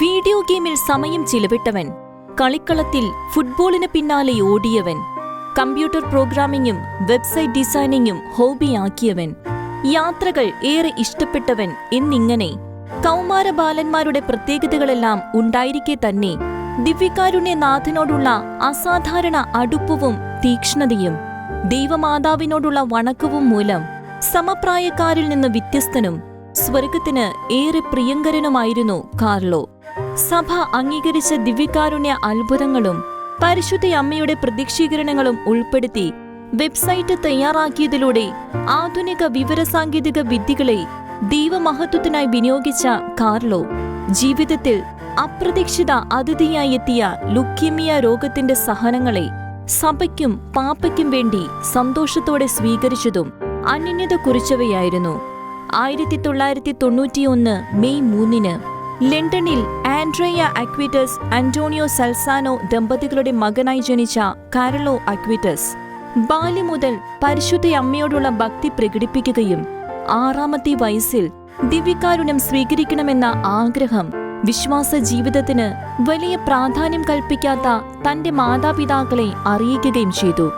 Video ഗെയിമിൽ സമയം ചിലവിട്ടവൻ കളിക്കളത്തിൽ ഫുട്ബോളിന് പിന്നാലെ ഓടിയവൻ കമ്പ്യൂട്ടർ പ്രോഗ്രാമിംഗും വെബ്സൈറ്റ് ഡിസൈനിങ്ങും ഹോബിയാക്കിയവൻ യാത്രകൾ ഏറെ ഇഷ്ടപ്പെട്ടവൻ എന്നിങ്ങനെ കൗമാര ബാലന്മാരുടെ പ്രത്യേകതകളെല്ലാം ഉണ്ടായിരിക്കെ തന്നെ ദിവ്യകാരുണ്യനാഥനോടുള്ള അസാധാരണ അടുപ്പവും തീക്ഷ്ണതയും ദൈവമാതാവിനോടുള്ള വണക്കവും മൂലം സമപ്രായക്കാരിൽ നിന്ന് വ്യത്യസ്തനും സ്വർഗത്തിന് ഏറെ പ്രിയങ്കരനുമായിരുന്നു കാർലോ. സഭ അംഗീകരിച്ച ദിവ്യകാരുണ്യ അത്ഭുതങ്ങളും പരിശുദ്ധ അമ്മയുടെ പ്രതീക്ഷീകരണങ്ങളും ഉൾപ്പെടുത്തി വെബ്സൈറ്റ് തയ്യാറാക്കിയതിലൂടെ ആധുനിക വിവരസാങ്കേതിക വിദ്യകളെ ദൈവമഹത്വത്തിനായി വിനിയോഗിച്ച കാർലോ ജീവിതത്തിൽ അപ്രതീക്ഷിത അതിഥിയായി എത്തിയ ലുക്കിമിയ രോഗത്തിന്റെ സഹനങ്ങളെ സഭയ്ക്കും പാപ്പയ്ക്കും വേണ്ടി സന്തോഷത്തോടെ സ്വീകരിച്ചതും അനന്യത കുറിച്ചവയായിരുന്നു ആയിരത്തി തൊള്ളായിരത്തി തൊണ്ണൂറ്റിയൊന്ന് മെയ് മൂന്നിന് ലണ്ടനിൽ ആൻഡ്രയ അക്വിറ്റസ് അന്റോണിയോ സൽസാനോ ദമ്പതികളുടെ മകനായി ജനിച്ച കാരളോ അക്വിറ്റസ് ബാല്യം മുതൽ പരിശുദ്ധ അമ്മയോടുള്ള ഭക്തി പ്രകടിപ്പിക്കുകയും ആറാമത്തെ വയസ്സിൽ ദിവ്യകാരുണ്യം സ്വീകരിക്കണമെന്ന ആഗ്രഹം വിശ്വാസ ജീവിതത്തിന് വലിയ പ്രാധാന്യം കൽപ്പിക്കാത്ത തന്റെ മാതാപിതാക്കളെ അറിയിക്കുകയും ചെയ്തു.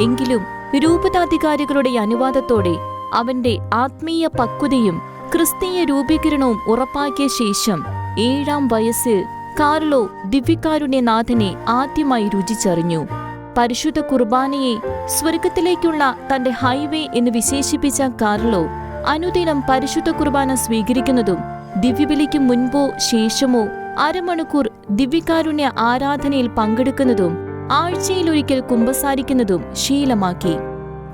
എങ്കിലും രൂപതാധികാരികളുടെ അനുവാദത്തോടെ അവന്റെ ആത്മീയ പക്വതയും ക്രിസ്തീയ രൂപീകരണവും ഉറപ്പാക്കിയ ശേഷം ഏഴാം വയസ്സിൽ കാർലോ ദിവ്യകാരുണ്യനാഥനെ ആദ്യമായി രുചിച്ചറിഞ്ഞു. പരിശുദ്ധ കുർബാനയെ സ്വർഗത്തിലേക്കുള്ള തന്റെ ഹൈവേ എന്ന് വിശേഷിപ്പിച്ച കാർലോ അനുദിനം പരിശുദ്ധ കുർബാന സ്വീകരിക്കുന്നതും ദിവ്യബലിക്ക് മുൻപോ ശേഷമോ അരമണിക്കൂർ ദിവ്യകാരുണ്യ ആരാധനയിൽ പങ്കെടുക്കുന്നതും ആഴ്ചയിലൊരിക്കൽ കുമ്പസാരിക്കുന്നതും ശീലമാക്കി.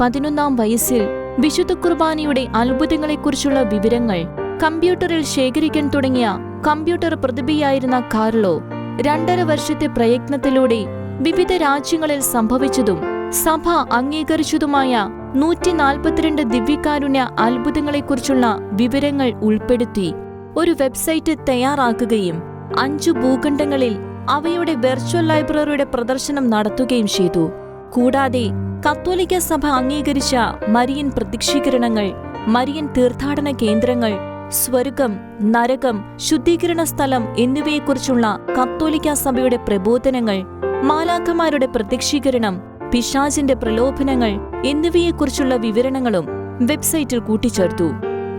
പതിനൊന്നാം വയസ്സിൽ വിശുദ്ധ കുർബാനയുടെ അത്ഭുതങ്ങളെക്കുറിച്ചുള്ള വിവരങ്ങൾ കമ്പ്യൂട്ടറിൽ ശേഖരിക്കാൻ തുടങ്ങിയ കമ്പ്യൂട്ടർ പ്രതിഭയായിരുന്ന കാർലോ രണ്ടര വർഷത്തെ പ്രയത്നത്തിലൂടെ വിവിധ രാജ്യങ്ങളിൽ സംഭവിച്ചതും സഭ അംഗീകരിച്ചതുമായ നൂറ്റി നാൽപ്പത്തിരണ്ട് ദിവ്യകാരുണ്യ അത്ഭുതങ്ങളെക്കുറിച്ചുള്ള വിവരങ്ങൾ ഉൾപ്പെടുത്തി. ഒരു വെബ്സൈറ്റ് തയ്യാറാക്കുകയും അഞ്ചു ഭൂഖണ്ഡങ്ങളിൽ അവയുടെ വെർച്വൽ ലൈബ്രറിയുടെ പ്രദർശനം നടത്തുകയും ചെയ്തു. കൂടാതെ കത്തോലിക്ക സഭ അംഗീകരിച്ച മരിയൻ പ്രത്യക്ഷീകരണങ്ങൾ മരിയൻ തീർത്ഥാടന കേന്ദ്രങ്ങൾ സ്വർഗം നരകം ശുദ്ധീകരണ സ്ഥലം എന്നിവയെക്കുറിച്ചുള്ള കത്തോലിക്ക സഭയുടെ പ്രബോധനങ്ങൾ മാലാഖമാരുടെ പ്രത്യക്ഷീകരണം പിശാചിന്റെ പ്രലോഭനങ്ങൾ എന്നിവയെക്കുറിച്ചുള്ള വിവരണങ്ങളും വെബ്സൈറ്റിൽ കൂട്ടിച്ചേർത്തു.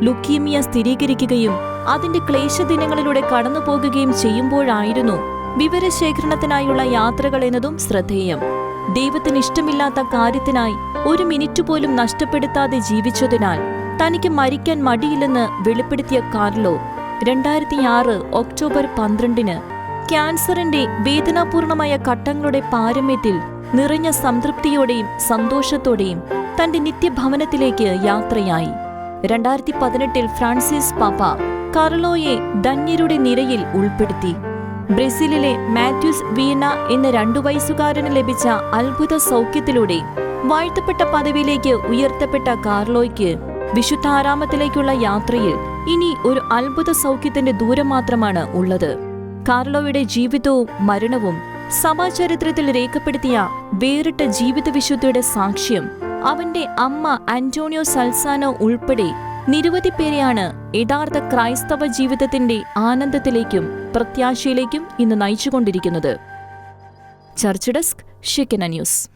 ലുക്കീമിയ സ്ഥിരീകരിക്കുകയും അതിന്റെ ക്ലേശദിനങ്ങളിലൂടെ കടന്നുപോകുകയും ചെയ്യുമ്പോഴായിരുന്നു വിവരശേഖരണത്തിനായുള്ള യാത്രകൾ എന്നതും ശ്രദ്ധേയം. ദൈവത്തിന് ഇഷ്ടമില്ലാത്ത കാര്യത്തിനായി ഒരു മിനിറ്റ് പോലും നഷ്ടപ്പെടുത്താതെ ജീവിച്ചതിനാൽ തനിക്ക് മരിക്കാൻ മടിയില്ലെന്ന് വെളിപ്പെടുത്തിയ കാർലോ രണ്ടായിരത്തിയാറ് ഒക്ടോബർ പന്ത്രണ്ടിന് ക്യാൻസറിന്റെ വേദനാപൂർണമായ ഘട്ടങ്ങളുടെ പാരമ്യത്തിൽ നിറഞ്ഞ സംതൃപ്തിയോടെയും സന്തോഷത്തോടെയും തന്റെ നിത്യഭവനത്തിലേക്ക് യാത്രയായി. രണ്ടായിരത്തി പതിനെട്ടിൽ ഫ്രാൻസിസ് പാപ്പ കാർലോയെ ധന്യരുടെ നിരയിൽ ഉൾപ്പെടുത്തി. ബ്രസീലിലെ മാത്യൂസ് വീണ എന്ന രണ്ടു വയസ്സുകാരന് ലഭിച്ച അത്ഭുത സൗഖ്യത്തിലൂടെ വാഴ്ത്തപ്പെട്ട പദവിയിലേക്ക് ഉയർത്തപ്പെട്ട കാർലോയ്ക്ക് വിശുദ്ധാരാമത്തിലേക്കുള്ള യാത്രയിൽ ഇനി ഒരു അത്ഭുത സൗഖ്യത്തിന്റെ ദൂരം മാത്രമാണ് ഉള്ളത്. കാർലോയുടെ ജീവിതവും മരണവും സഭാചരിത്രത്തിൽ രേഖപ്പെടുത്തിയ വേറിട്ട ജീവിത വിശുദ്ധിയുടെ സാക്ഷ്യം അവന്റെ അമ്മ അന്റോണിയോ സൽസാനോ ഉൾപ്പെടെ നിരവധി പേരെയാണ് യഥാർത്ഥ ക്രൈസ്തവ ജീവിതത്തിന്റെ ആനന്ദത്തിലേക്കും പ്രത്യാശയിലേക്കും ഇന്ന് നയിച്ചുകൊണ്ടിരിക്കുന്നത്. ചർച്ച് ഡെസ്ക് ഷിക്കന ന്യൂസ്.